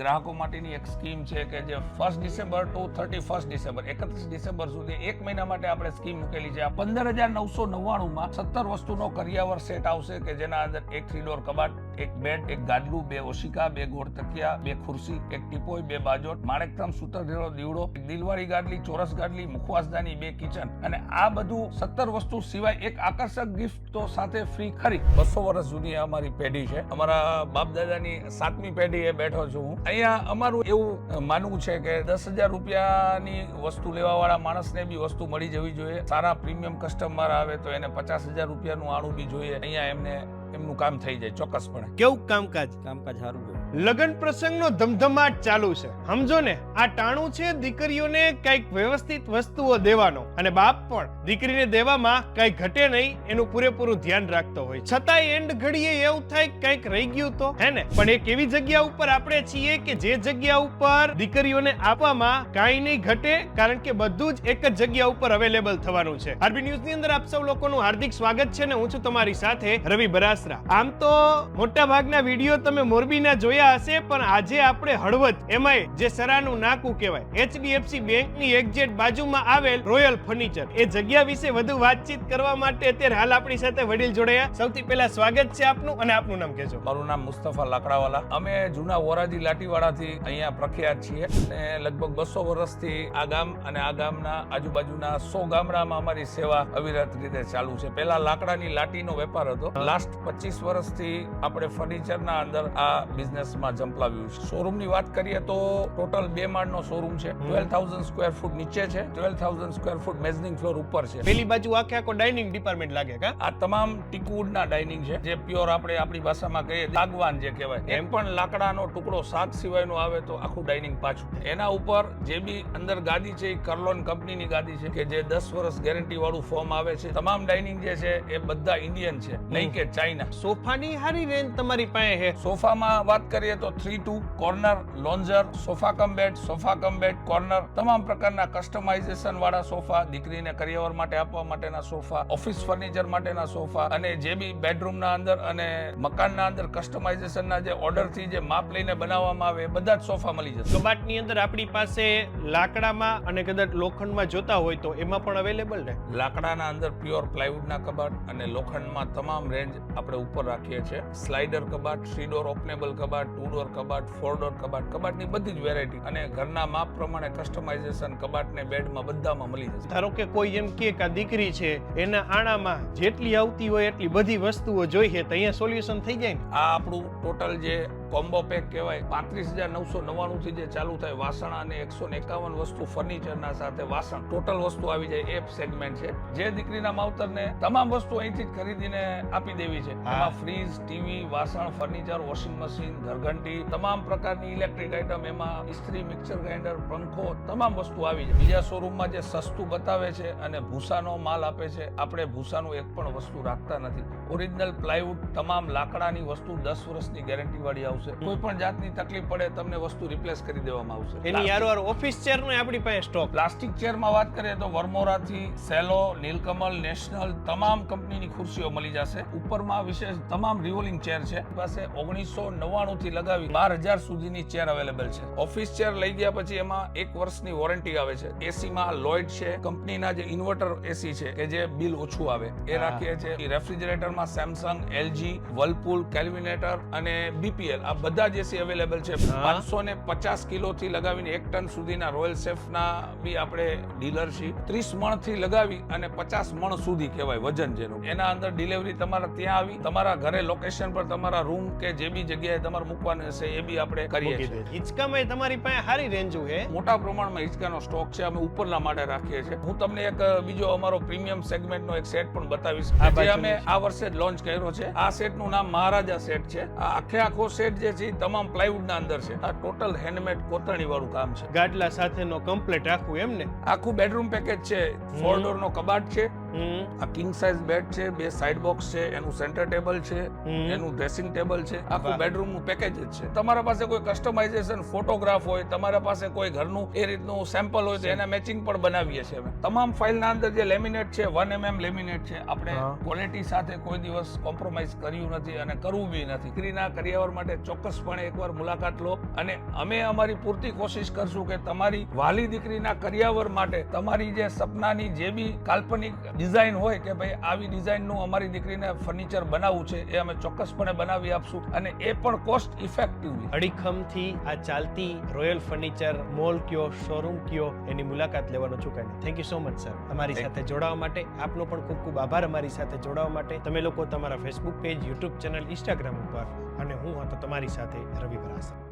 ગ્રાહકો માટેની એક સ્કીમ છે કે જે first December to thirty first December એકત્રીસ ડિસેમ્બર સુધી એક મહિના માટે આપણે સ્કીમ મૂકેલી છે. આ પંદર હજાર નવસો નવ્વાણુંમાં સત્તર વસ્તુનો કરિયાવર સેટ આવશે કે જેના અંદર એક થ્રી ડોર કબાટ એક બેડ એક ગાદલું, બે ઓશિકા, બે ગોળ તકિયા બે ખુરશી, એક ટીપોય બે બાજોટ. માણેકરામ સૂતરધેરો દીવડો દિલવાળી ગાદલી, ચોરસ ગાદલી મુખવાસદાની બે કિચન. અને આ બધું સત્તર વસ્તુ સિવાય એક આકર્ષક ગિફ્ટ તો સાથે ફ્રી ખરી. બસો વર્ષ જૂની અમારી પેઢી છે. અમારા બાપ દાદાની સાતમી પેઢીએ બેઠો છું હું. અહીંયા અમારું એવું માનવું છે કે દસ હજાર રૂપિયાની વસ્તુ લેવા વાળા માણસને બી વસ્તુ મળી જવી જોઈએ. સારા પ્રીમિયમ કસ્ટમર આવે તો એને પચાસ હજાર રૂપિયાનું આણું બી જોઈએ. અહીંયા એમને એમનું કામ થઈ જાય ચોક્કસપણે. કેવું કામકાજ? કામકાજ સારું છે. લગ્ન પ્રસંગનો ધમધમાટ ચાલુ છે. સમજો ને, આ ટાણું છે દીકરીઓને કંઈક વ્યવસ્થિત વસ્તુઓ દેવાનો અને બાપ પણ દીકરીને દેવામાં કઈ ઘટે નહીં એનું પૂરેપૂરું ધ્યાન રાખતો હોય. છતાંય એન્ડ ઘડીએ એવું થાય કંઈક રહી ગયું તો? હે ને? પણ એક એવી જગ્યા ઉપર આપણે છીએ કે જે જગ્યા ઉપર દીકરીઓને આપવામાં કાંઈ નહીં ઘટે, કારણ કે બધું જ એક જ જગ્યા ઉપર અવેલેબલ થવાનું છે. આરબી ન્યૂઝની અંદર આપ સૌ લોકોનું હાર્દિક સ્વાગત છે ને, હું છું તમારી સાથે રવિ બરાસરા. આમ તો મોટા ભાગના વીડિયો તમે મોરબીના જોયા હશે, પણ આજે આપણે હળવદ, એમાંય જે સરાનું નાકું કહેવાય એચડીએફસી બેંકની એક્ઝેટ બાજુમાં આવેલ રોયલ ફર્નિચર એ જગ્યા વિશે વધુ વાતચીત કરવા માટે અત્યારે હાલ આપણી સાથે વડીલ જોડાયા સૌથી પહેલા સ્વાગત છે આપનું અને આપનું નામ કહેજો. મારું નામ મુસ્તફા લાકડાવાલા. અમે જૂના વોરાજી લાટીવાળાથી અહીંયા પ્રખ્યાત છીએ અને લગભગ બસો વર્ષથી આ ગામ અને આ ગામના આજુબાજુના સો ગામડામાં અમારી સેવા અવિરત રીતે ચાલુ છે. પહેલા લાકડાની લાટીનો વેપાર હતો. લાસ્ટ પચીસ વર્ષથી આપણે ફર્નિચરના અંદર આ બિઝનેસમાં જંપલાવ્યું છે. શોરૂમની વાત કરીએ તો ટોટલ બે માળનો શોરૂમ છે. ટ્વેલ્વ થાઉઝન્ડ સ્ક્વેર ફૂટ નીચે છે. Twelve thousand square foot mezzanine floor ઉપર છે. પેલી બાજુ આખે આખો ડાઇનિંગ ડિપાર્ટમેન્ટ લાગે કા? આ તમામ ટીકવુડના ડાઇનિંગ છે. જે પ્યોર આપણે આપણી ભાષામાં કહીએ સાગવાન જે કહેવાય. એમ. પણ લાકડાનો ટુકડો શાક સિવાયનો આવે તો આખું ડાઇનિંગ પાછું. એના ઉપર જે બી અંદર ગાદી છે એ કર્લોન કંપનીની ગાદી છે કે જે દસ વર્ષ ગેરંટી વાળું ફોર્મ આવે છે. તમામ ડાઇનિંગ જે છે એ બધા ઇન્ડિયન છે નહીં કે ચાઇના સોફાની હારી રેન્જ તમારી પાસે છે સોફામાં વાત કરીએ તો three two corner lounger sofa cum bed sofa cum bed corner તમામ પ્રકારના કસ્ટમાઇઝેશન વાળા સોફા દીકરીને કરિયર માટે આપવા માટેના સોફા ઓફિસ ફર્નિચર માટેના સોફા અને જે બી બેડરૂમના અંદર અને મકાનના અંદર કસ્ટમાઇઝેશનના જે ઓર્ડરથી જે માપ લઈને બનાવવામાં આવે એ બધા જ સોફા મળી જશે. કબાટની અંદર આપણી પાસે લાકડામાં અને કદાચ લોખંડમાં જોતા હોય તો એમાં પણ અવેલેબલ ને? લાકડાના અંદર પ્યોર પ્લાયવુડના કબાટ અને લોખંડમાં તમામ રેન્જ આપણે ઉપર રાખીએ છીએ. સ્લાઇડર કબાટ થ્રી ડોર ઓપનેબલ કબાટ ટુ ડોર કબાટ ફોર ડોર કબાટ કબાટની બધી જ વેરાયટી અને ઘરના માપ પ્રમાણે કસ્ટમાઇઝેશન કબાટને બેડમાં બધામાં મળી જશે. ધારો કે કોઈ એમ કે કે આ દીકરી છે એના આણામાં જેટલી આવતી હોય એટલી બધી વસ્તુઓ જોઈએ તો અહીંયા સોલ્યુશન થઈ જાય આ આપણું ટોટલ જે કોમ્બો પેક કહેવાય. પાંત્રીસ હજાર નવસો નવ્વાણું થી જે ચાલુ થાય વાસણ અને એકસો ને એકાવન વસ્તુ ફર્નિચરના સાથે વાસણ ટોટલ વસ્તુ આવી જાય એ સેગમેન્ટ છે. જે દીકરીના માવતરને તમામ વસ્તુ અહીંથી જ ખરીદીને આપી દેવી છે. આ ફ્રીજ ટીવી વાસણ ફર્નિચર વોશિંગ મશીન ઘરઘંટી તમામ પ્રકારની ઇલેક્ટ્રિક આઇટમ એમાં ઇસ્ત્રી મિક્સર ગ્રાઇન્ડર પંખો તમામ વસ્તુ આવી જાય. બીજા શોરૂમમાં જે સસ્તું બતાવે છે અને ભૂસાનો માલ આપે છે આપણે ભૂસાનું એક પણ વસ્તુ રાખતા નથી. ઓરિજિનલ પ્લાયવુડ તમામ લાકડાની વસ્તુ દસ વર્ષની ગેરંટી વાળી આવશે. કોઈ પણ જાતની તકલીફ પડે તમને વસ્તુ રિપ્લેસ કરી દેવામાં આવશે. એની યાર ઓફિસ ચેર નો આપણી પાસે સ્ટોક પ્લાસ્ટિક ચેરમાં વાત કરીએ તો વર્મોરાથી સેલો નીલકમલ નેશનલ તમામ કંપનીની ખુરશીઓ મળી જશે. ઉપરમાં વિશેષ તમામ રિવોલિંગ ચેર છે. પાસે ઓગણીસો નવ્વાણું થી લગાવી બાર હજાર સુધીની ચેર અવેલેબલ છે. ઓફિસ ચેર લઈ ગયા પછી એમાં એક વર્ષની વોરંટી આવે છે. એસીમાં લોઇડ છે. કંપનીના જે ઇન્વર્ટર એસી છે કે જે બિલ ઓછું આવે એ. રાખીએ છીએ રેફ્રિજરેટરમાં સેમસંગ એલજી વર્લપુલ કેલ્વિનેટર અને બીપીએલ આ બધા જે સી અવેલેબલ છે. પાંચસો ને પચાસ કિલો થી લગાવીને એક ટન સુધીના રોયલ સેફ ના બી આપણે ડીલર છીએ ત્રીસ મણથી લગાવી અને પચાસ મણ સુધી કહેવાય વજન જેનું. એના અંદર ડિલિવરી તમારા ત્યાં આવી તમારા ઘરે લોકેશન પર તમારા રૂમ કે જે બી જગ્યાએ તમારે મૂકવાનું હશે એ બી આપણે કરીએ છીએ. હિંચકામાં તમારી પાસે સારી રેન્જ છે મોટા પ્રમાણમાં હિંચકાનો સ્ટોક છે અમે ઉપરના માટે રાખીએ છીએ. હું તમને એક બીજો અમારો પ્રીમિયમ સેગમેન્ટનો એક સેટ પણ બતાવીશ. આ જે અમે આ વર્ષે જ લોન્ચ કર્યો છે. આ સેટનું નામ મહારાજા સેટ છે. આ આખે આખો સેટ જે છે તમામ પ્લાયવુડના અંદર છે. આ ટોટલ હેન્ડમેડ કોતરણી વાળું કામ છે. ગાડલા સાથેનો કમ્પ્લેટ આખું એમ ને? આખું બેડરૂમ પેકેજ છે. ફોર ડોર નો કબાટ છે. આ કિંગ સાઇઝ બેડ છે બે સાઇડ બોક્સ છે એનું સેન્ટર ટેબલ છે એનું ડ્રેસિંગ ટેબલ છે આખું. બેડરૂમનું પેકેજ જ છે. તમારા પાસે કોઈ કસ્ટમાઇઝેશન ફોટોગ્રાફ હોય તમારા પાસે કોઈ ઘરનું એ રીતનું સેમ્પલ હોય તો એના મેચિંગ પણ બનાવીએ છીએ અમે. તમામ ફાઇલના અંદર જે લેમિનેટ છે વન એમએમ લેમિનેટ છે આપણે ક્વોલિટી સાથે કોઈ દિવસ કોમ્પ્રોમાઇઝ કર્યું નથી અને કરવું બી નથી. દીકરીના કરિયાવર માટે ચોક્કસપણે એકવાર મુલાકાત લો અને અમે અમારી પૂરતી કોશિશ કરશું કે તમારી વાલી દીકરીના કરિયાવર માટે તમારી જે સપનાની જે બી કાલ્પનિક ડિઝાઇન હોય કે ભાઈ આવી ડિઝાઇનનું અમારી દીકરીને ફર્નિચર બનાવવું છે એ અમે ચોક્કસપણે બનાવી આપશું અને એ પણ કોસ્ટ ઇફેક્ટિવ અડીખમથી આ ચાલતી રોયલ ફર્નિચર મોલ કયો શોરૂમ કયો એની મુલાકાત લેવાનો ચૂકાય નહીં. Thank you so much sir અમારી સાથે જોડાવા માટે આપનો પણ ખૂબ ખૂબ આભાર. અમારી સાથે જોડાવા માટે તમે લોકો તમારા Facebook page YouTube channel Instagram ઉપર અને હું હતો તમારી સાથે રવિ ભરાસા